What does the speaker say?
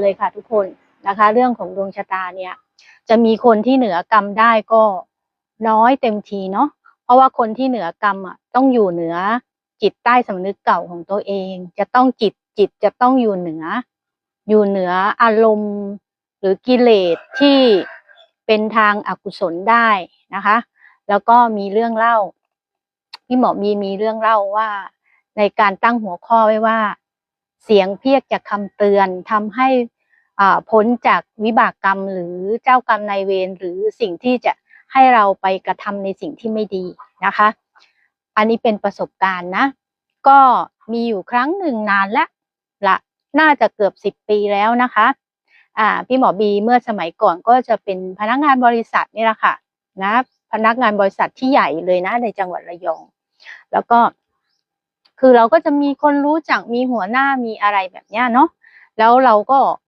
เลยค่ะทุกคนนะคะ เรื่องของดวงชะตาเนี่ยจะมีคนที่เหนือกรรมได้ก็น้อยเต็มทีเนาะเพราะว่าคนที่เหนือกรรมอะต้องอยู่เหนือจิตใต้สำนึกเก่าของตัวเอง จะต้องจิตจิตจะต้องอยู่เหนือ อยู่เหนืออารมณ์ หรือกิเลสที่เป็นทางอากุศลได้นะคะ แล้วก็มีเรื่องเล่าพี่หมอมีมีเรื่องเล่าว่า ในการตั้งหัวข้อไว้ว่า เสียงเพียกจากคำเตือนทำให้พ้นจากวิบากกรรมหรือเจ้ากรรมนายเวรหรือสิ่งที่จะให้เราไปกระทำในสิ่งที่ไม่ดีนะคะ อันนี้เป็นประสบการณ์นะ ก็มีอยู่ครั้งหนึ่งนานและละน่าจะเกือบสิบปีแล้วนะคะอ่าพี่หมอบีเมื่อสมัยก่อนก็จะเป็นพนักงานบริษัทนี่แหละค่ะนะพนักงานบริษัทที่ใหญ่เลยนะในจังหวัดระยอง แล้วก็ คือเราก็จะมีคนรู้จักมีหัวหน้ามีอะไรแบบเนี้ยเนาะแล้วเราก็